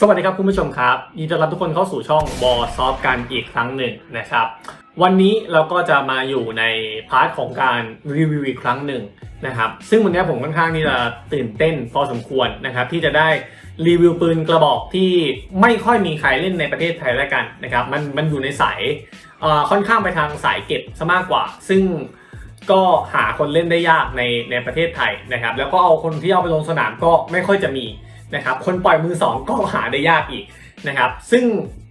สวัสดีครับคุณผู้ชมครับยินดีต้อนรับทุกคนเข้าสู่ช่องบอซอฟกันอีกครั้งหนึ่งนะครับ วันนี้เราก็จะมาอยู่ในพาร์ทของการรีวิวอีกครั้งหนึ่งนะครับ ซึ่งวันนี้ผมค่อนข้างที่จะตื่นเต้นพอสมควรนะครับ ที่จะได้รีวิวปืนกระบอกที่ไม่ค่อยมีใครเล่นในประเทศไทยแล้วกันนะครับ มันมันอยู่ในสายค่อนข้างไปทางสายเก็บซะมากกว่า ซึ่งก็หาคนเล่นได้ยากในในประเทศไทยนะครับ แล้วก็เอาคนที่เอาไปลงสนามก็ไม่ค่อยจะมี นะครับคนปล่อยมือสองก็หาได้ยากอีกนะครับซึ่ง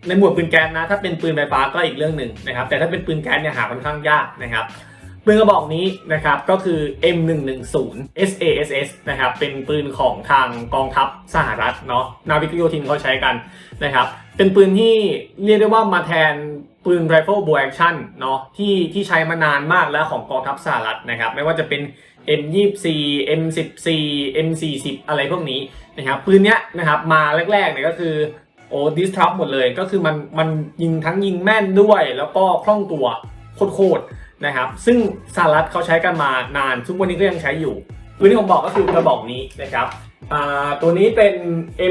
ในหมวดปืนแก๊สนะถ้าเป็นปืนไฟฟ้าก็อีกเรื่องหนึ่งนะครับแต่ถ้าเป็นปืนแก๊สเนี่ยหาค่อนข้างยากนะครับปืนกระบอกนี้นะครับก็คือ M110 SASS นะครับเป็นปืนของทางกองทัพสหรัฐเนาะนาวิกโยธินเขาใช้กันนะครับเป็นปืนที่เรียกได้ว่ามาแทน ปืน Rifle Bow Action เนาะที่ที่ใช้มานานมากแล้วของกองทัพสหรัฐนะครับ ไม่ว่าจะเป็น M24 M14 M40 อะไรพวกนี้นะครับ ปืนเนี้ยนะครับมาแรกๆเนี่ยก็คือโอ้ดิสทรัพหมดเลยก็คือมันมันยิงทั้งยิงแม่นด้วย แล้วก็คล่องตัวโคตรๆนะครับ ซึ่งสหรัฐเขาใช้กันมานานทุกวันนี้ก็ยังใช้อยู่ปืนที่ผมบอกก็คือกระบอกนี้นะครับอ่าตัวนี้เป็น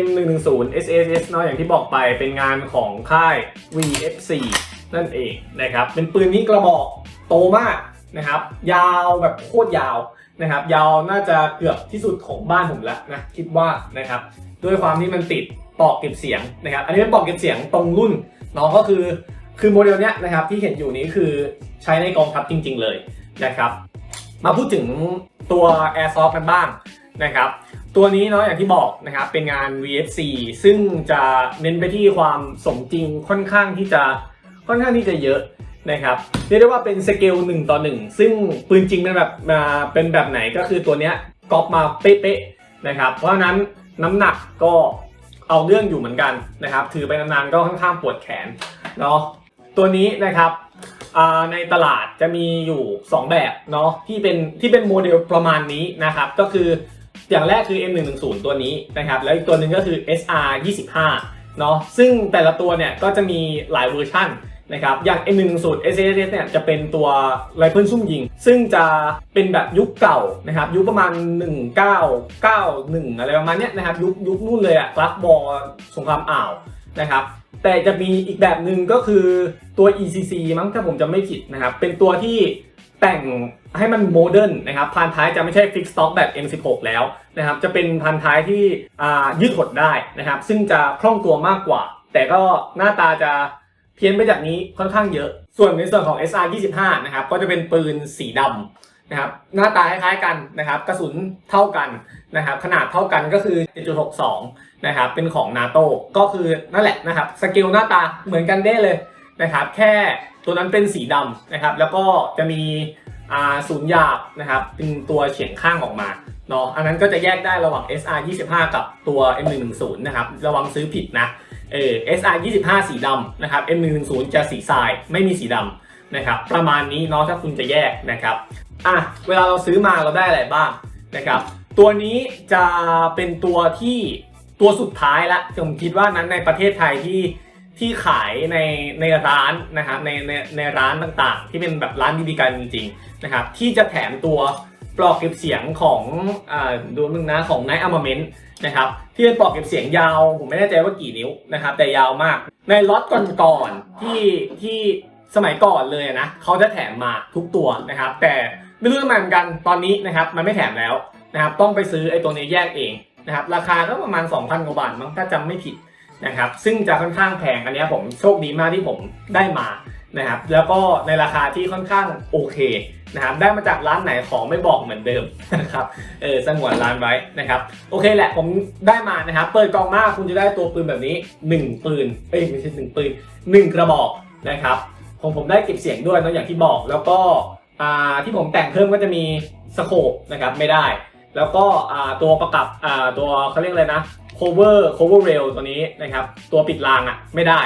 M110 SSS เนาะอย่างที่บอกไปเป็นงานของค่าย VF4 นั่นเองนะครับ เป็นปืนที่กระบอกโตมากนะครับ ยาวแบบโคตรยาวนะครับ ยาวน่าจะเกือบที่สุดของบ้านผมแล้วนะคิดว่านะครับ ด้วยความที่มันติดปอกเก็บเสียงนะครับ อันนี้เป็นปอกเก็บเสียงตรงรุ่นเนาะก็คือคือโมเดลเนี้ยนะครับที่เห็นอยู่นี้คือใช้ในกองทัพจริง ๆ เลยนะครับ มาพูดถึงตัว Airsoft กันบ้างนะครับ ตัวนี้เนาะอย่างที่บอกนะครับเป็นงาน VFC ซึ่งจะเน้นไปที่ความสมจริงค่อนข้างที่จะ ค่อนข้างที่จะเยอะนะครับเรียกได้ว่าเป็นสเกล1ต่อ1 ซึ่งปืนจริงเป็นแบบมาเป็นแบบไหนก็คือตัวเนี้ยก๊อปมาเป๊ะๆนะครับเพราะนั้นน้ำหนักก็เอาเรื่องอยู่เหมือนกันนะครับถือไปนานๆก็ค่อนข้างปวดแขนเนาะตัวนี้นะครับในตลาดจะมีอยู่ 2 แบบเนาะที่เป็นที่เป็นโมเดลประมาณนี้นะครับก็คืออย่างแรกคือ M110 ตัวนี้นะครับแล้วอีกตัวหนึ่งก็คือ SR 25 เนาะซึ่งแต่ละตัวเนี่ยก็จะมีหลายเวอร์ชั่น นะครับอย่าง M110 SSS เนี่ยจะเป็นตัวไรเฟิลซุ่มยิง ซึ่งจะเป็นแบบยุคเก่านะครับยุคประมาณ 1991 อะไรประมาณเนี้ยนะครับยุคยุคนู่นเลยอะกราฟบอลสงครามอ่าวนะครับแต่จะมีอีกแบบหนึ่งก็คือตัว ECC มั้งถ้าผมจะไม่ผิดนะครับเป็นตัวที่แต่งให้มันโมเดิร์นนะครับพันท้ายจะไม่ใช่ฟิกสต็อกแบบ M16 แล้วนะครับจะเป็นพันท้ายที่ยืดหดได้นะครับซึ่งจะคล่องตัวมากกว่า แต่ก็หน้าตาจะ เพี้ยนไปจากนี้ค่อนข้างเยอะ ส่วนในส่วนของ SR 25นะครับก็จะเป็นปืนสีดำนะครับหน้าตาคล้ายๆกันนะครับกระสุนเท่ากันนะครับขนาดเท่ากันก็คือ 7.62 นะครับเป็นของนาโต้ก็คือนั่นแหละนะครับสเกลหน้าตาเหมือนกันได้เลยนะครับแค่ตัวนั้นเป็นสีดำนะครับแล้วก็จะมีอาศูนย์หยาบนะครับเป็นตัวเฉียงข้างออกมาเนาะอันนั้นก็จะแยกได้ระหว่าง SR 25กับตัว M110 นะครับระวังซื้อผิดนะ เออ SR 25สีดำนะครับ M110 จะสีทรายไม่มีสีดำนะครับประมาณนี้เนาะถ้าคุณจะแยกนะครับอะเวลาเราซื้อมาเราได้อะไรบ้างนะครับตัวนี้จะเป็นตัวที่ตัวสุดท้ายละผมคิดว่านั้นในประเทศไทยที่ที่ขายในในร้านนะครับในในในร้านต่างๆ ที่เป็นแบบร้านบีบีกันจริงๆนะครับที่จะแถมตัว ปลอกเก็บเสียงของอ่าดูนึงนะของ Night Armament นะครับที่เป็นปลอกเก็บเสียงยาวผมไม่แน่ใจว่ากี่นิ้วนะครับแต่ยาวมาก ในล็อตก่อนๆที่ที่สมัยก่อนเลยนะเขาจะแถมมาทุกตัวนะครับ แต่ไม่รู้ทำไมเหมือนกันตอนนี้นะครับมันไม่แถมแล้วนะครับต้องไปซื้อไอ้ตัวนี้แยกเองนะครับราคาก็ประมาณ 2,000กว่าบาทมั้งถ้าจำไม่ผิดนะครับซึ่งจะค่อนข้างแพงอันนี้ผมโชคดีมากที่ผมได้มา นะครับแล้วก็ในราคาที่ค่อนข้างโอเคนะครับได้มาจากร้านไหนของไม่บอกเหมือนเดิมนะครับเออสงวนร้านไว้นะครับโอเคแหละผมได้มานะครับเปิดกล่องมาคุณจะได้ตัวปืนแบบนี้ 1 ปืนเอ้ยไม่ใช่หนึ่งปืน 1 กระบอกนะครับของผมได้เก็บเสียงด้วยนะอย่างที่บอก แล้วก็อ่าที่ผมแต่งเพิ่มก็จะมีสโคปนะครับไม่ได้ แล้วก็อ่าตัวประกับอ่าตัวเขาเรียกอะไรนะ cover cover rail ตัวนี้นะครับตัวปิดรางอะไม่ได้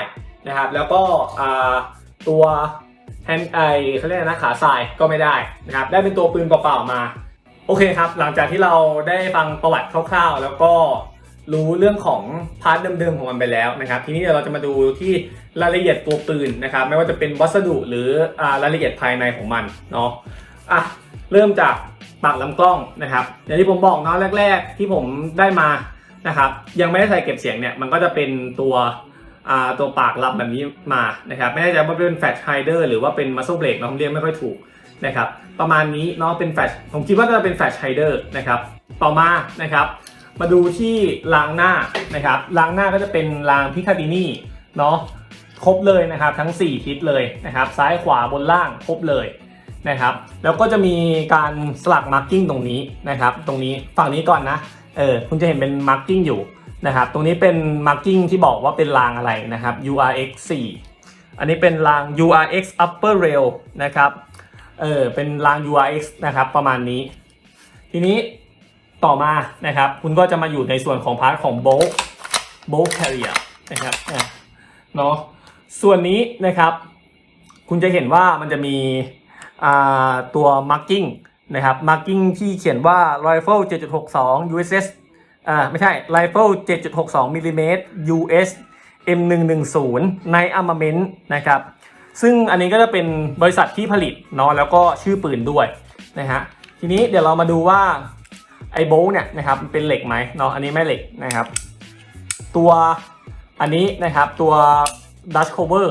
นะครับแล้วก็อ่า ตัวแฮนไอเขาเรียกนะขาทรายก็ไม่ได้นะครับได้เป็นตัวปืนเปล่าๆมาโอเคครับ หลังจากที่เราได้ฟังประวัติคร่าวๆ แล้วก็รู้เรื่องของพาร์ทเดิมๆของมันไปแล้วนะครับ ทีนี้เดี๋ยวเราจะมาดูที่รายละเอียดตัวปืนนะครับ ไม่ว่าจะเป็นวัสดุหรือรายละเอียดภายในของมันเนาะอะเริ่มจากปากลำกล้องนะครับ อย่างที่ผมบอกเนาะแรก ๆ ที่ผมได้มานะครับ ยังไม่ได้ใส่เก็บเสียงเนี่ยมันก็จะเป็นตัว ตัวปากรับแบบนี้มานะครับไม่แน่ใจว่าเป็นแฟลชไฮเดอร์หรือว่าเป็นมัสเซเบรกเนาะผมเรียกไม่ค่อยถูกนะครับประมาณนี้เนาะเป็นแฟลชผมคิดว่าจะเป็นแฟลชไฮเดอร์นะครับต่อมานะครับมาดูที่รางหน้านะครับรางหน้าก็จะเป็นรางพิคาดินี่เนาะครบเลยนะครับทั้ง 4 ทิศเลยนะครับซ้ายขวาบนล่างครบเลยนะครับแล้วก็จะมีการสลักมาร์กิ้งตรงนี้นะครับตรงนี้ฝั่งนี้ก่อนนะเออคุณจะเห็นเป็นมาร์กิ้งอยู่ นะครับตรงนี้เป็นมาร์กิ้งที่บอกว่าเป็นรางอะไรนะครับ URX 4 อันนี้เป็นราง URX upper rail นะครับเออเป็นราง URX นะครับประมาณนี้ ทีนี้ต่อมานะครับคุณก็จะมาอยู่ในส่วนของพาร์ทของ bolt bolt carrier นะครับเนาะส่วนนี้นะครับ คุณจะเห็นว่ามันจะมีตัว marking นะครับ marking ที่เขียนว่า rifle 7.62 USS อ่าไม่ใช่ rifle 7.62มิลลิเมตร US M110 ใน armament นะครับ ซึ่งอันนี้ก็จะเป็นบริษัทที่ผลิตเนาะแล้วก็ชื่อปืนด้วยนะฮะทีนี้เดี๋ยวเรามาดูว่าไอ้โบลเนี่ยนะครับมันเป็นเหล็กไหมเนาะอันนี้ไม่เหล็กนะครับ ตัวอันนี้นะครับตัว Dutch cover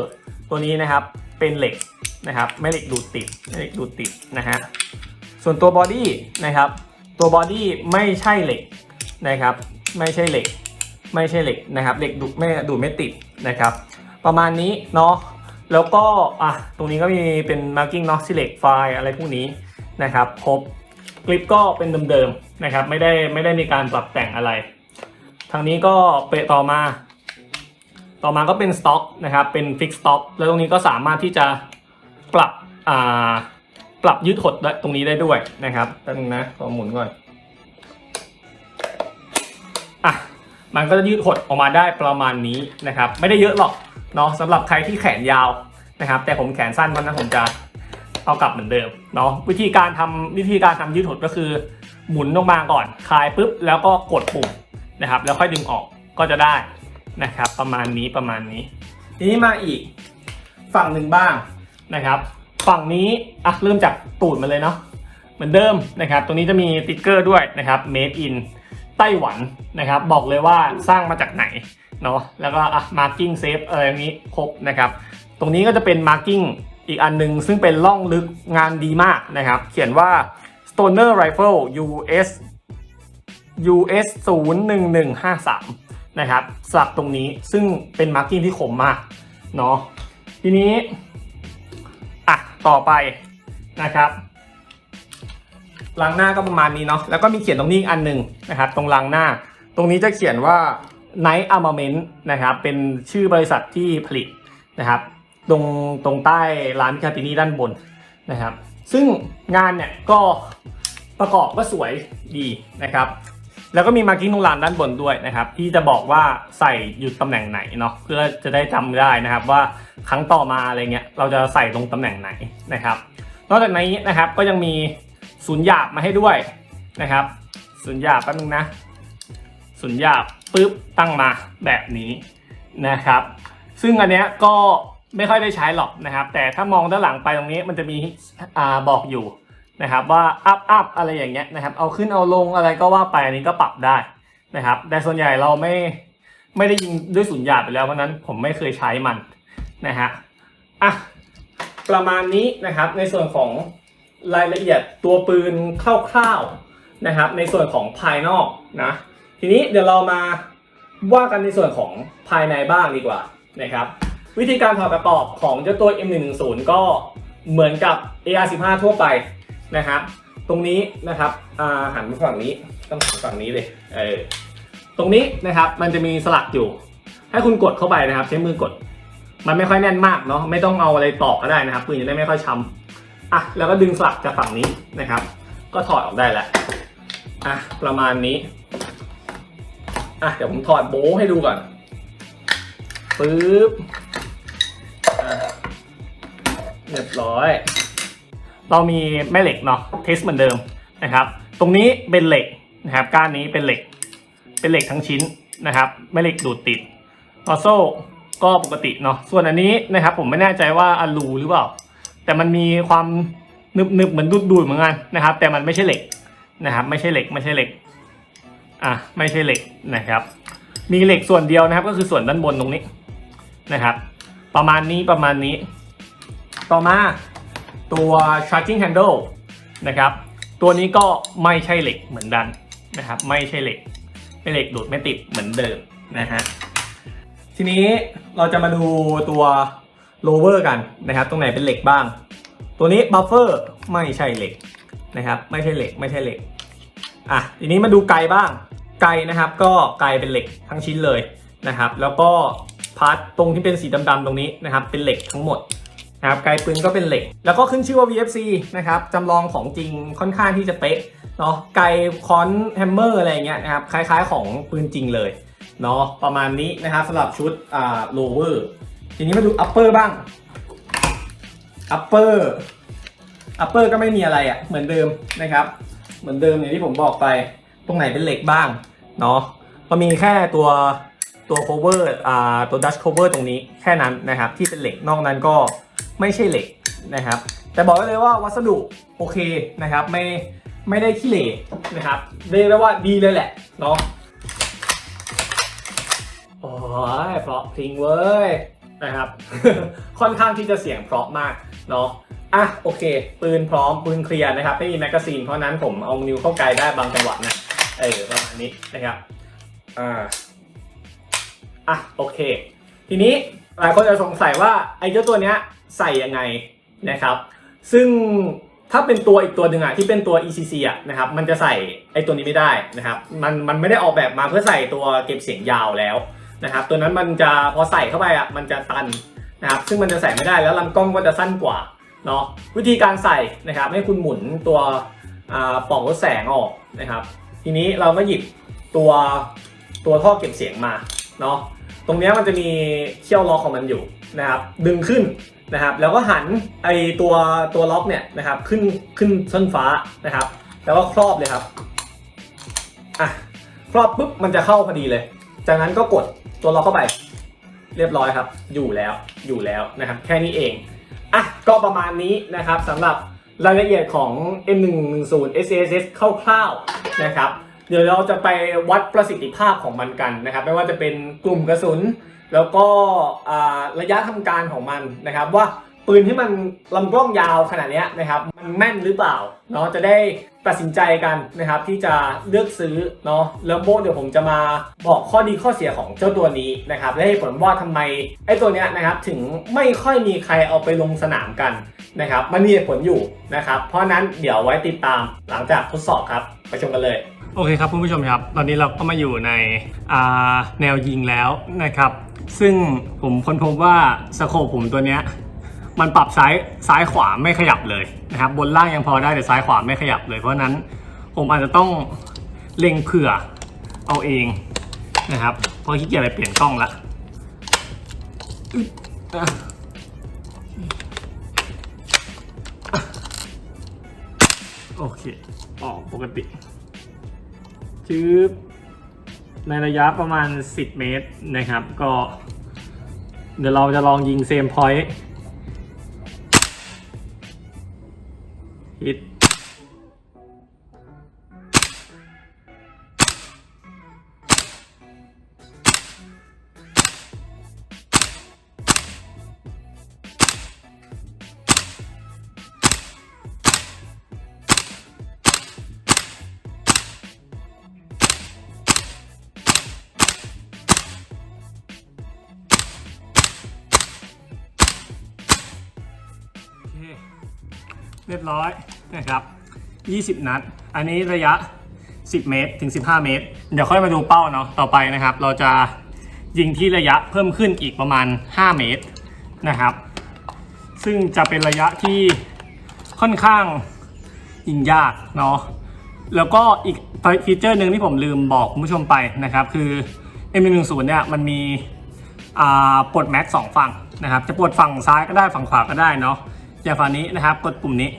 ตัวนี้นะครับเป็นเหล็กนะครับไม่เหล็กดูดติดไม่เหล็กดูดติดนะฮะส่วนตัวบอดี้นะครับตัวบอดี้ไม่ใช่เหล็ก นะครับ ไม่ใช่เหล็ก ไม่ใช่เหล็กนะครับเหล็กดูไม่ดูไม่ติดนะครับ ประมาณนี้เนาะแล้วก็อะตรงนี้ก็มีเป็น marking เนาะ select file อะไรพวกนี้นะครับครบคลิปก็เป็นเดิมๆนะครับ ไม่ได้ไม่ได้มีการปรับแต่งอะไร ทางนี้ก็เปต่อมา ต่อมาก็เป็นสต็อกนะครับเป็นฟิกสต็อกแล้วตรงนี้ก็สามารถที่จะปรับอ่าปรับยืดหดได้ตรงนี้ได้ด้วยนะครับแป๊บนึงนะขอหมุนก่อน อะมันก็จะยืดหดออกมาได้ประมาณนี้นะครับ ไม่ได้เยอะหรอกเนาะสำหรับใครที่แขนยาวนะครับ แต่ผมแขนสั้นเพราะฉะนั้นผมจะเอากลับเหมือนเดิมเนาะวิธีการทำวิธีการทำยืดหดก็คือ หมุนลงมาก่อนคลายปุ๊บแล้วก็กดปุ่มนะครับ แล้วค่อยดึงออกก็จะได้นะครับ ประมาณนี้ประมาณนี้ ทีนี้มาอีกฝั่งหนึ่งบ้างนะครับ ฝั่งนี้อะเริ่มจากตูดมาเลยเนาะเหมือนเดิมนะครับ ตรงนี้จะมีติ๊กเกอร์ด้วยนะครับ made in ไต้หวันนะครับ บอกเลยว่าสร้างมาจากไหนเนาะแล้วก็อะ marking safe อะไรนี้ครบนะครับ ตรงนี้ก็จะเป็น marking อีกอันหนึง ซึ่งเป็นล่องลึกงานดีมากนะครับ เขียนว่า Stoner Rifle US US 01153 นะครับสลับตรงนี้ซึ่งเป็น marking ที่คมมากเนาะทีนี้ อะ ต่อไปนะครับ ลังหน้าก็ประมาณนี้เนาะแล้วก็มีเขียนตรงนี้อีกอันหนึ่งนะครับตรงหลังหน้า ตรงนี้จะเขียนว่า Night Armament นะครับเป็นชื่อบริษัทที่ผลิตนะครับ ตรงตรงใต้ร้านคาตินีด้านบนนะครับ ซึ่งงานเนี่ยก็ประกอบก็สวยดีนะครับ แล้วก็มีมาร์กิ้งตรงลานด้านบนด้วยนะครับ ที่จะบอกว่าใส่อยู่ตำแหน่งไหนเนาะเพื่อจะได้จำได้นะครับว่าครั้งต่อมาอะไรเงี้ยเราจะใส่ตรงตำแหน่งไหนนะครับ นอกจากนี้นะครับก็ยังมี ศูนย์หยาบมาให้ด้วยนะครับศูนย์หยาบแป๊บนึงนะศูนย์หยาบปุ๊บตั้งมาแบบนี้นะครับ ซึ่งอันเนี้ยก็ไม่ค่อยได้ใช้หรอกนะครับ แต่ถ้ามองด้านหลังไปตรงนี้มันจะมีอ่าบอกอยู่นะครับว่าอัพอัพอะไรอย่างเงี้ยนะครับ เอาขึ้นเอาลงอะไรก็ว่าไปอันนี้ก็ปรับได้นะครับ แต่ส่วนใหญ่เราไม่ไม่ได้ยิงด้วยสุญญาไปแล้วเพราะนั้นผมไม่เคยใช้มันนะฮะอะประมาณนี้นะครับในส่วนของ รายละเอียดตัวปืนคร่าวๆนะครับ ในส่วนของภายนอกนะ ทีนี้เดี๋ยวเรามาว่ากันในส่วนของภายในบ้างดีกว่านะครับ วิธีการถอดประกอบของเจ้าตัว M110 ก็เหมือนกับ AR15 ทั่วไปนะครับ ตรงนี้นะครับหันมาฝั่งนี้ต้องหันฝั่งนี้เลยเออตรงนี้นะครับมันจะมีสลักอยู่ ให้คุณกดเข้าไปนะครับ ใช้มือกด มันไม่ค่อยแน่นมากเนาะไม่ต้องเอาอะไรตอกก็ได้นะครับปืนจะได้ไม่ค่อยช้ำ อะแล้วก็ดึงสลักจากฝั่งนี้นะครับ ก็ถอดออกได้แล้วอะประมาณนี้อะเดี๋ยวผมถอดโบ้ให้ดูก่อนปึ๊บอะเรียบร้อย เรามีแม่เหล็กเนาะเทสเหมือนเดิมนะครับ ตรงนี้เป็นเหล็กนะครับก้านนี้เป็นเหล็ก เป็นเหล็กทั้งชิ้นนะครับแม่เหล็กดูดติดออโซ่ก็ปกติเนาะส่วนอันนี้นะครับผมไม่แน่ใจว่าอลูหรือเปล่า แต่มันมีความนึบๆเหมือนดูดๆเหมือนกันนะครับ แต่มันไม่ใช่เหล็กนะครับ ไม่ใช่เหล็กไม่ใช่เหล็กอะไม่ใช่เหล็กนะครับ มีเหล็กส่วนเดียวนะครับ ก็คือส่วนด้านบนตรงนี้นะครับ ประมาณนี้ประมาณนี้ ต่อมาตัว charging handle นะครับ ตัวนี้ก็ไม่ใช่เหล็กเหมือนกันนะครับ ไม่ใช่เหล็กเป็นเหล็กดูดไม่ติดเหมือนเดิมนะฮะทีนี้เราจะมาดูตัว lower กันนะครับ ตรงไหนเป็นเหล็กบ้าง ตัวนี้ buffer ไม่ใช่เหล็กนะครับ ไม่ใช่เหล็กไม่ใช่เหล็กอะทีนี้มาดูไกลบ้าง ไกลนะครับ ก็ไกลเป็นเหล็กทั้งชิ้นเลยนะครับ แล้วก็พาร์ทตรงที่เป็นสีดำๆตรงนี้นะครับ เป็นเหล็กทั้งหมดนะครับไกลปืนก็เป็นเหล็ก แล้วก็ขึ้นชื่อว่า VFC นะครับจำลองของจริงค่อนข้างที่จะเป๊ะเนาะไกลคอนแฮมเมอร์อะไรเงี้ยนะครับคล้ายๆของปืนจริงเลยเนาะประมาณนี้นะครับสำหรับชุดอ่า lower ทีนี้มาดู upper บ้าง upper upper ก็ไม่มีอะไรอะ่ะเหมือนเดิมนะครับ เหมือนเดิมอย่างที่ผมบอกไป ตรงไหนเป็นเหล็กบ้างเนาะก็มีแค่ตัวตัว cover อ่าตัว dash cover ตรงนี้แค่นั้นนะครับ ที่เป็นเหล็กนอกนั้นก็ไม่ใช่เหล็กนะครับ แต่บอกได้เลยว่าวัสดุโอเคนะครับ ไม่ไม่ได้ขี้เหร่นะครับเรียกได้ว่าดีเลยแหละเนาะโอ้ยเพราะพิงเว้ย นะครับ ค่อนข้างที่จะเสียงเพราะมากเนาะอะโอเค ปืนพร้อมปืนเคลียร์นะครับ ไม่มีแมกกาซีนเพราะนั้นผมเอานิ้วเข้าไกลได้บางจังหวะนะเออประมาณนี้นะครับอ่าอะโอเค ทีนี้หลายคนจะสงสัยว่าไอ้เจ้าตัวเนี้ยใส่ยังไงนะครับ ซึ่งถ้าเป็นตัวอีกตัวหนึ่งอะที่เป็นตัว ECC อะนะครับมันจะใส่ไอ้ตัวนี้ไม่ได้นะครับ มันมันไม่ได้ออกแบบมาเพื่อใส่ตัวเก็บเสียงยาวแล้ว นะครับตัวนั้นมันจะพอใส่เข้าไปอะมันจะตันนะครับซึ่งมันจะใส่ไม่ได้แล้วลำกล้องก็จะสั้นกว่าเนาะวิธีการใส่นะครับให้คุณหมุนตัวอ่าปล่องลดแสงออกนะครับ ทีนี้เราก็หยิบตัวตัวท่อเก็บเสียงมาเนาะตรงนี้มันจะมีเขี้ยวล็อกของมันอยู่นะครับ ดึงขึ้นนะครับ แล้วก็หันไอตัวตัวล็อกเนี่ยนะครับขึ้นขึ้นส้นฟ้านะครับ แล้วก็ครอบเลยครับอะครอบปุ๊บมันจะเข้าพอดีเลย จากนั้นก็กด ตัวล็อกเข้าไป เรียบร้อยครับ อยู่แล้วอยู่แล้วนะครับ แค่นี้เองอะก็ประมาณนี้นะครับสำหรับรายละเอียดของ M110 SSS คร่าวๆนะครับ เดี๋ยวเราจะไปวัดประสิทธิภาพของมันกันนะครับ ไม่ว่าจะเป็นกลุ่มกระสุน แล้วก็ระยะทำการของมันนะครับว่า ปืนที่มันลำกล้องยาวขนาดนี้นะครับ มันแม่นหรือเปล่าเนาะจะได้ตัดสินใจกันนะครับ ที่จะเลือกซื้อเนาะแล้วโบเดี๋ยวผมจะมาบอกข้อดีข้อเสียของเจ้าตัวนี้นะครับและให้ผลว่าทำไมไอ้ตัวเนี้ยนะครับถึงไม่ค่อยมีใครเอาไปลงสนามกันนะครับ มันมีผลอยู่นะครับ เพราะนั้นเดี๋ยวไว้ติดตามหลังจากทดสอบครับไปชมกันเลยโอเคครับคุณผู้ชมครับ ตอนนี้เราก็มาอยู่ในแนวยิงแล้วนะครับ ซึ่งผมค้นพบว่าสโคปผมตัวเนี้ย มันปรับซ้ายซ้ายขวาไม่ขยับเลยนะครับ บนล่างยังพอได้แต่ซ้ายขวาไม่ขยับเลย เพราะนั้นผมอาจจะต้องเล็งเผื่อเอาเองนะครับ เพราะขี้เกียจไปเปลี่ยนกล้องละโอเค ออกปกติชืบในระยะประมาณ 10 เมตรนะครับ ก็ เดี๋ยวเราจะลองยิงเซมพอยต์ ฮิ เรียบร้อยนะครับ 20 นัด อันนี้ระยะ 10 เมตรถึง 15 เมตร เดี๋ยวค่อยมาดูเป้าเนาะต่อไปนะครับ เราจะยิงที่ระยะเพิ่มขึ้นอีกประมาณ 5 เมตรนะครับ ซึ่งจะเป็นระยะที่ค่อนข้างยิงยากเนาะแล้วก็อีกฟีเจอร์หนึ่งที่ผมลืมบอกคุณผู้ชมไปนะครับ คือ M110 เนี่ยมันมีปลดแม็กสองฝั่งนะครับ จะปลดฝั่งซ้ายก็ได้ฝั่งขวาก็ได้เนาะ อย่างฝั่งนี้นะครับ กดปุ่มนี้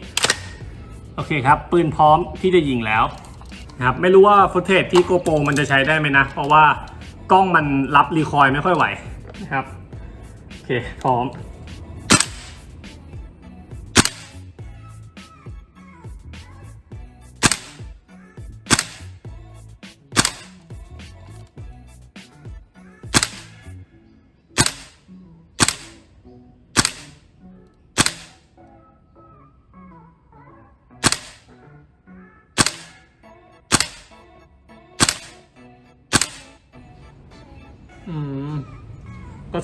โอเคครับ ปืนพร้อมที่จะยิงแล้วนะครับไม่รู้ว่าฟุตเทจที่โกโปรมันจะใช้ได้ไหมนะ เพราะว่ากล้องมันรับรีคอยไม่ค่อยไหวนะครับ โอเค พร้อม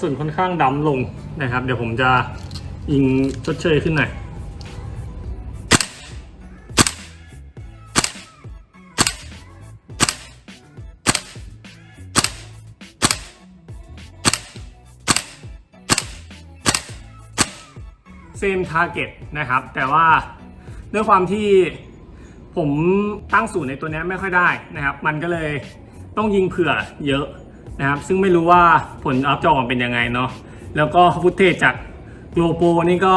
สุนค่อนข้างดำลงนะครับ เดี๋ยวผมจะยิงชดเชยขึ้นหน่อยเซมทาร์เก็ตนะครับ แต่ว่าด้วยความที่ผมตั้งศูนย์ในตัวนี้ไม่ค่อยได้นะครับ มันก็เลยต้องยิงเผื่อเยอะ นะครับ ซึ่งไม่รู้ว่าผลอัพจอมันเป็นยังไงเนาะแล้วก็ฟุตเทจจากโ o โปนี่ก็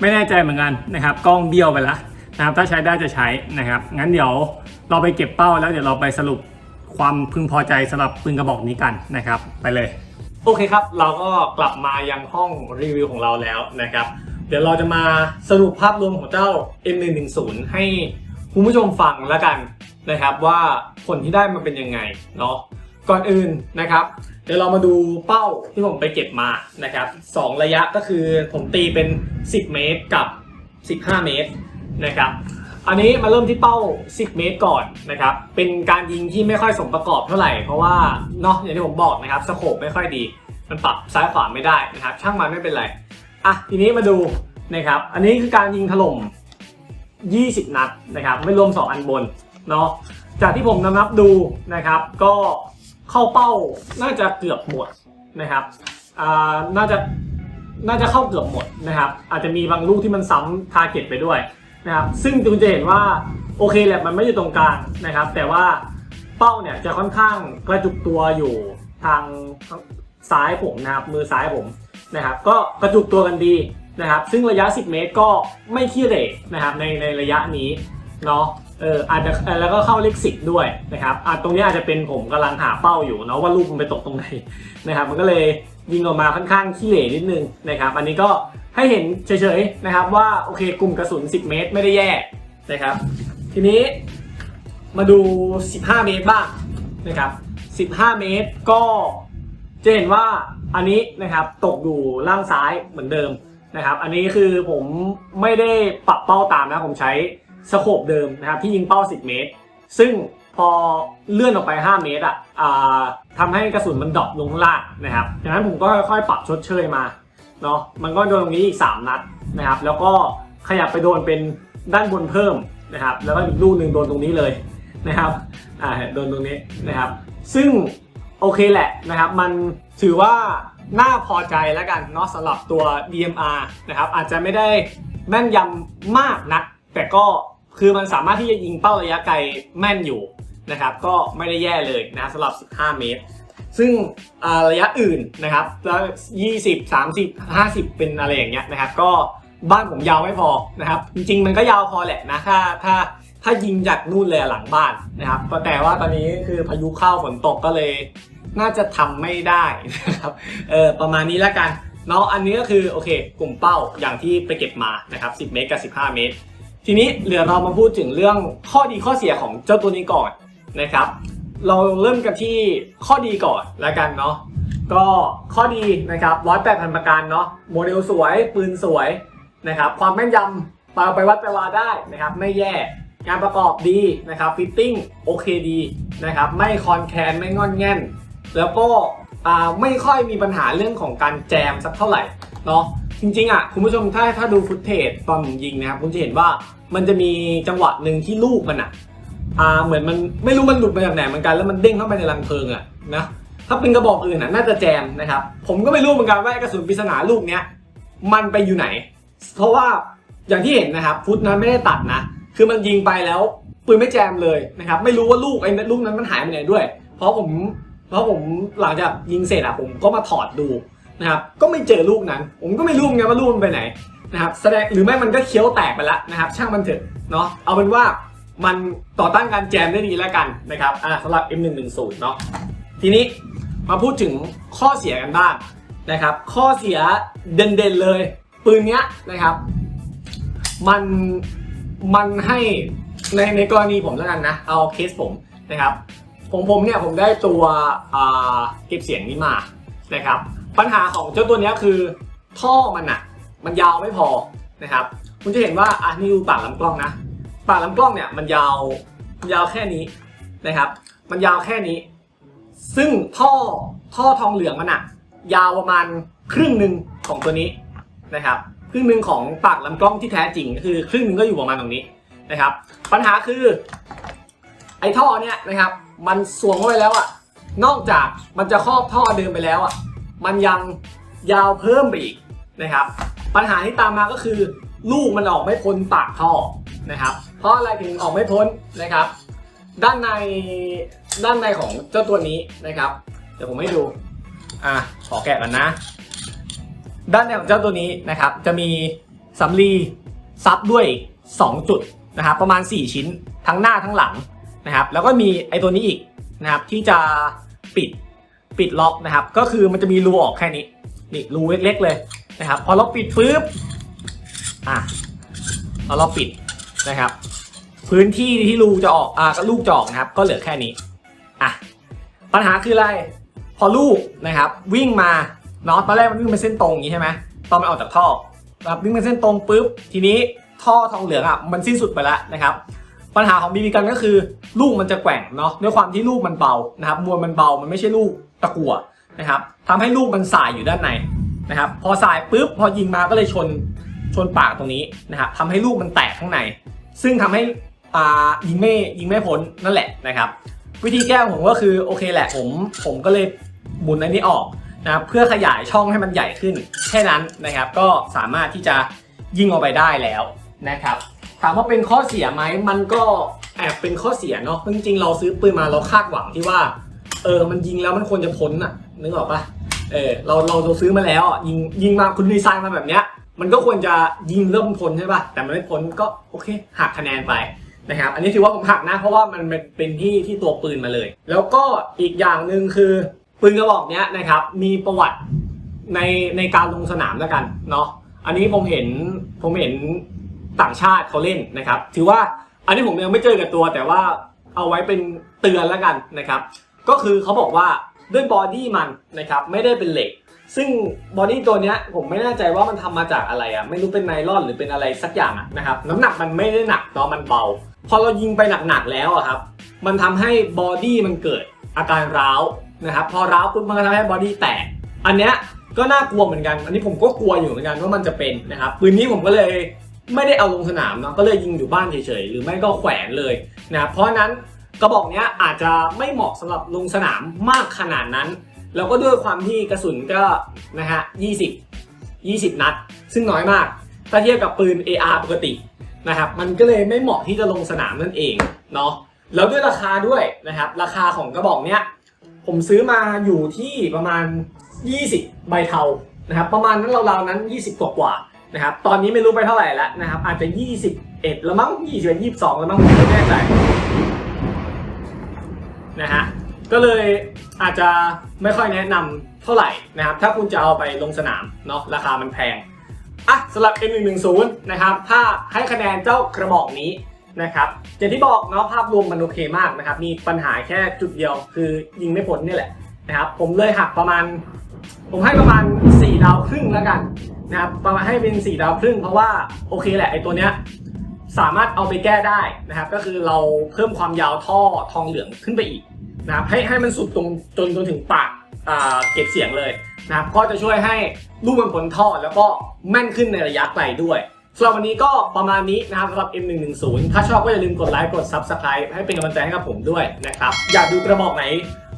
ไม่แน่ใจเหมือนกันนะครับ กล้องเบี้ยวไปแล้วนะครับ ถ้าใช้ได้จะใช้นะครับ งั้นเดี๋ยวเราไปเก็บเป้าแล้วเดี๋ยวเราไปสรุปความพึงพอใจสำหรับปืนกระบอกนี้กันนะครับ ไปเลย โอเคครับ เราก็กลับมายังห้องรีวิวของเราแล้วนะครับ เดี๋ยวเราจะมาสรุปภาพรวมของเจ้า M110 ให้คุณผู้ชมฟังแล้วกันนะครับว่าผลที่ได้มันเป็นยังไงเนาะ ก่อนอื่นนะครับเดี๋ยวเรามาดูเป้าที่ผมไปเก็บมานะครับสองระยะก็คือผมตีเป็น 10 เมตรกับ 15 เมตรนะครับอันนี้มาเริ่มที่เป้า 10 เมตรก่อนนะครับเป็นการยิงที่ไม่ค่อยสมประกอบเท่าไหร่เพราะว่าเนาะอย่างที่ผมบอกนะครับสโคปไม่ค่อยดี มันปรับซ้ายขวาไม่ได้นะครับช่างมันไม่เป็นไรอะทีนี้มาดูนะครับอันนี้คือการยิงถล่ม 20 นัดนะครับไม่รวม 2 อันบนเนาะจากที่ผมนับดูนะครับก็ เข้าเป้าน่าจะเกือบหมดนะครับอ่าน่าจะน่าจะเข้าเกือบหมดนะครับ อาจจะมีบางลูกที่มันซ้ำทาร์เก็ตไปด้วยนะครับซึ่งคุณจะเห็นว่าโอเคแหละมันไม่อยู่ตรงกลางนะครับ แต่ว่าเป้าเนี่ยจะค่อนข้างกระจุกตัวอยู่ทางซ้ายผมนะครับมือซ้ายผมนะครับก็กระจุกตัวกันดีนะครับ ซึ่งระยะ 10 เมตรก็ไม่ขี้เหร่นะครับในในระยะนี้เนาะ เอออาจจะแล้วก็เข้าเลขสิบด้วยนะครับอะตรงนี้อาจจะเป็นผมกำลังหาเป้าอยู่เนาะว่าลูกมันไปตกตรงไหนนะครับมันก็เลยยิงออกมาค่อนข้างขี้เหร่นิดนึงนะครับอันนี้ก็ให้เห็นเฉยๆนะครับว่าโอเคกลุ่มกระสุน 10 เมตรไม่ได้แย่นะครับ ทีนี้มาดู 15 เมตรบ้างนะครับ 15 เมตรก็จะเห็นว่าอันนี้นะครับตกอยู่ล่างซ้ายเหมือนเดิมนะครับ อันนี้คือผมไม่ได้ปรับเป้าตามนะผมใช้ สโคปเดิมนะครับที่ยิงเป้า 10 เมตร ซึ่งพอเลื่อนออกไป 5 เมตรอะอ่าทำให้กระสุนมันดรอปลงข้างล่างนะครับดังนั้นผมก็ค่อยๆปรับชดเชยมาเนาะมันก็โดนตรงนี้อีก 3 นัดนะครับ แล้วก็ขยับไปโดนเป็นด้านบนเพิ่มนะครับ แล้วก็อีกลูกหนึ่งโดนตรงนี้เลยนะครับอ่าโดนตรงนี้นะครับ ซึ่งโอเคแหละนะครับ มันถือว่าน่าพอใจแล้วกันเนาะสำหรับตัว DMR นะครับ อาจจะไม่ได้แม่นยำมากนัก แต่ก็ คือมันสามารถที่จะยิงเป้าระยะไกลแม่นอยู่นะครับ ก็ไม่ได้แย่เลยนะสำหรับ 15 เมตร ซึ่งระยะอื่นนะครับแล้ว20 30 50 เป็นอะไรอย่างเงี้ยนะครับ ก็บ้านผมยาวไม่พอนะครับ จริงๆ มันก็ยาวพอแหละนะถ้าถ้าถ้ายิงจากนู่นเลยหลังบ้านนะครับแต่ว่าตอนนี้คือพายุเข้าฝนตกก็เลยน่าจะทำไม่ได้นะครับเออประมาณนี้แล้วกันเนาะอันนี้ก็คือโอเค กลุ่มเป้าอย่างที่ไปเก็บมานะครับ 10 เมตรกับ 15 เมตร ทีนี้เหลือเรามาพูดถึงเรื่องข้อดีข้อเสียของเจ้าตัวนี้ก่อนนะครับ เราเริ่มกันที่ข้อดีก่อนแล้วกันเนาะก็ข้อดีนะครับร้อยแปดพันประการเนาะโมเดลสวยปืนสวยนะครับ ความแม่นยำปาไปวัดไปวาได้นะครับ ไม่แย่งานประกอบดีนะครับฟิตติ้งโอเคดีนะครับ ไม่คอนแคนไม่งอนแง่น แล้วก็อ่าไม่ค่อยมีปัญหาเรื่องของการแจมสักเท่าไหร่เนาะ จริงๆอะคุณผู้ชมถ้าถ้าดูฟุตเทจตอนผมยิงนะครับคุณจะเห็นว่ามันจะมีจังหวะหนึ่งที่ลูกมันอะอ่าเหมือนมันไม่รู้มันหลุดมาจากไหนเหมือนกันแล้วมันเด้งเข้าไปในรังเพลิงอะนะถ้าเป็นกระบอกอื่นอะน่าจะแจมนะครับ ผมก็ไม่รู้เหมือนกันว่ากระสุนปริศนาลูกเนี้ยมันไปอยู่ไหน เพราะว่าอย่างที่เห็นนะครับฟุตนั้นไม่ได้ตัดนะ คือมันยิงไปแล้วปืนไม่แจมเลยนะครับ ไม่รู้ว่าลูกไอ้ลูกนั้นมันหายไปไหนด้วย เพราะผม เพราะผมหลังจากยิงเสร็จอะผมก็มาถอดดู นะครับก็ไม่เจอลูกนั้น ผมก็ไม่รู้ไงว่าลูกมันไปไหนนะครับแสดงหรือไม่มันก็เคี้ยวแตกไปแล้วนะครับ ช่างมันเถอะเนาะเอาเป็นว่ามันต่อต้านการแจมได้ดีแล้วกันนะครับอ่าสำหรับ M110 เนาะทีนี้มาพูดถึงข้อเสียกันบ้างนะครับ ข้อเสียเด่นๆเลย ปืนเนี้ยนะครับ มันมันให้ในในกรณีผมแล้วกันนะ เอาเคสผมนะครับของผมเนี่ยผมได้ตัวเก็บเสียงนี้มานะครับ ปัญหาของเจ้าตัวนี้คือท่อมันอะมันยาวไม่พอนะครับคุณจะเห็นว่าอะนี่ดูปากลำกล้องนะปากลำกล้องเนี่ยมันยาวมันยาวแค่นี้นะครับ มันยาวแค่นี้ ซึ่งท่อท่อทองเหลืองมันอะยาวประมาณครึ่งหนึ่งของตัวนี้นะครับ ครึ่งหนึ่งของปากลำกล้องที่แท้จริงก็คือครึ่งหนึ่งก็อยู่ประมาณตรงนี้นะครับ ปัญหาคือ ไอ้ท่อเนี่ยนะครับ มันสวมเข้าไปแล้วอะนอกจากมันจะครอบท่อเดิมไปแล้วอะ มันยังยาวเพิ่มไปอีกนะครับ ปัญหาที่ตามมาก็คือ ลูกมันออกไม่พ้นปากท่อนะครับ เพราะอะไรถึงออกไม่พ้นนะครับ ด้านในด้านในของเจ้าตัวนี้นะครับ เดี๋ยวผมให้ดูอะขอแกะกันนะ ด้านในของเจ้าตัวนี้นะครับ จะมีสำลีซับด้วยอีก2จุดนะครับประมาณ 4 ชิ้นทั้งหน้าทั้งหลังนะครับ แล้วก็มีไอ้ตัวนี้อีกนะครับที่จะปิด ปิดล็อกนะครับ ก็คือมันจะมีรูออกแค่นี้นี่รูเล็กๆเลยนะครับ พอเราปิดปุ๊บอะพอเราปิดนะครับ พื้นที่ที่รูจะออกอ่าก็ลูกจะออกนะครับ ก็เหลือแค่นี้อะปัญหาคืออะไร พอลูกนะครับ วิ่งมาเนาะตอนแรกมันวิ่งเป็นเส้นตรงอย่างนี้ใช่ไหมตอนมันออกจากท่อนะครับวิ่งเป็นเส้นตรงปุ๊บทีนี้ท่อทองเหลืองอะมันสิ้นสุดไปแล้วนะครับ ปัญหาของบีบีกันก็คือ ลูกมันจะแกว่งเนาะด้วยความที่ลูกมันเบานะครับมวลมันเบามันไม่ใช่ลูก ตะกั่วนะครับทำให้ลูกมันสายอยู่ด้านในนะครับ พอสายปุ๊บพอยิงมาก็เลยชนชนปากตรงนี้นะครับทำให้ลูกมันแตกข้างใน ซึ่งทำให้อ่ายิงไม่ยิงไม่พ้นนั่นแหละนะครับ วิธีแก้ของผมก็คือโอเคแหละผมผมก็เลยหมุนอันนี้ออกนะครับเพื่อขยายช่องให้มันใหญ่ขึ้นแค่นั้นนะครับ ก็สามารถที่จะยิงออกไปได้แล้วนะครับ ถามว่าเป็นข้อเสียไหมมันก็แอบเป็นข้อเสียเนาะจริงๆเราซื้อปืนมาเราคาดหวังที่ว่า เออมันยิงแล้วมันควรจะพ้นอะนึกออกปะเออเราเราเราซื้อมาแล้วอะยิงยิงมาคุณดีไซน์มาแบบเนี้ย มันก็ควรจะยิงเริ่มพ้นใช่ปะแต่มันไม่พ้นก็โอเคหักคะแนนไปนะครับอันนี้ถือว่าผมหักนะเพราะว่ามันเป็นเป็นที่ที่ตัวปืนมาเลย แล้วก็อีกอย่างหนึ่งคือปืนกระบอกเนี้ยนะครับมีประวัติในในการลงสนามแล้วกันเนาะอันนี้ผมเห็นผมเห็นต่างชาติเขาเล่นนะครับ ถือว่าอันนี้ผมยังไม่เจอกับตัวแต่ว่าเอาไว้เป็นเตือนแล้วกันนะครับ ก็คือเขาบอกว่าด้วยบอดี้มันนะครับไม่ได้เป็นเหล็ก ซึ่งบอดี้ตัวเนี้ยผมไม่แน่ใจว่ามันทำมาจากอะไรอะไม่รู้เป็นไนลอนหรือเป็นอะไรสักอย่างอะนะครับน้ำหนักมันไม่ได้หนักเนาะมันเบา พอเรายิงไปหนักๆแล้วอะครับมันทำให้บอดี้มันเกิดอาการร้าวนะครับพอร้าวปุ๊บมันก็ทำให้บอดี้แตก อันเนี้ยก็น่ากลัวเหมือนกัน อันนี้ผมก็กลัวอยู่เหมือนกันว่ามันจะเป็นนะครับปืนนี้ผมก็เลยไม่ได้เอาลงสนามเนาะก็เลยยิงอยู่บ้านเฉยๆหรือไม่ก็แขวนเลยนะครับเพราะนั้น กระบอกเนี้ยอาจจะไม่เหมาะสำหรับลงสนามมากขนาดนั้น แล้วก็ด้วยความที่กระสุนก็นะฮะ20 20 นัด ซึ่งน้อยมาก ถ้าเทียบกับปืน AR ปกตินะครับมันก็เลยไม่เหมาะที่จะลงสนามนั่นเองเนาะแล้วด้วยราคาด้วยนะครับราคาของกระบอกเนี้ยผมซื้อมาอยู่ที่ประมาณ 20 ใบเทานะครับประมาณนั้นราวๆนั้น 20 กว่ากว่านะครับตอนนี้ไม่รู้ไปเท่าไหร่แล้วนะครับอาจจะ 21 แล้วมั้ง21 22 แล้วมั้งไม่แน่ใจ นะฮะก็เลยอาจจะไม่ค่อยแนะนำเท่าไหร่นะครับถ้าคุณจะเอาไปลงสนามเนาะราคามันแพงอะสำหรับ M110 นะครับถ้าให้คะแนนเจ้ากระบอกนี้นะครับอย่างที่บอกเนาะภาพรวมมันโอเคมากนะครับมีปัญหาแค่จุดเดียวคือยิงไม่พ้นนี่แหละนะครับผมเลยหักประมาณ ผมให้ประมาณ 4 ดาวครึ่งแล้วกันนะครับประมาณให้เป็น 4 ดาวครึ่งเพราะว่าโอเคแหละไอตัวเนี้ย สามารถเอาไปแก้ได้นะครับ ก็คือเราเพิ่มความยาวท่อทองเหลืองขึ้นไปอีกนะครับให้ให้มันสุดตรงจนจนถึงปากเก็บเสียงเลยนะครับก็จะช่วยให้ลูกมันพ้นท่อแล้วก็แม่นขึ้นในระยะไกลด้วยสำหรับวันนี้ก็ประมาณนี้นะครับสำหรับ M110 ถ้าชอบก็อย่าลืมกดไลค์กด Subscribe ให้เป็นกำลังใจให้กับผมด้วยนะครับ อยากดูกระบอกไหน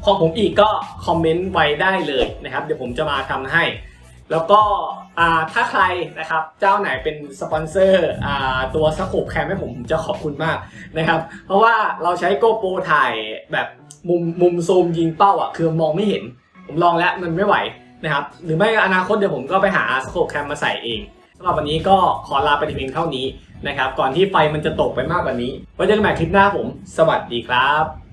ของผมอีกก็คอมเมนต์ไว้ได้เลยนะครับ เดี๋ยวผมจะมาทำให้ แล้วก็ถ้าใครนะครับเจ้าไหนเป็นสปอนเซอร์ตัวสโคปแคมให้ผมผมจะขอบคุณมากนะครับ เพราะว่าเราใช้โกโปรถ่ายแบบมุมมุมซูมยิงเป้าอะคือมองไม่เห็น ผมลองแล้วมันไม่ไหวนะครับ หรือไม่อนาคตเดี๋ยวผมก็ไปหาสโคปแคมมาใส่เองสำหรับวันนี้ก็ขอลาไปเพียงเท่านี้นะครับ ก่อนที่ไฟมันจะตกไปมากกว่านี้ไว้เจอกันใหม่คลิปหน้าผม สวัสดีครับ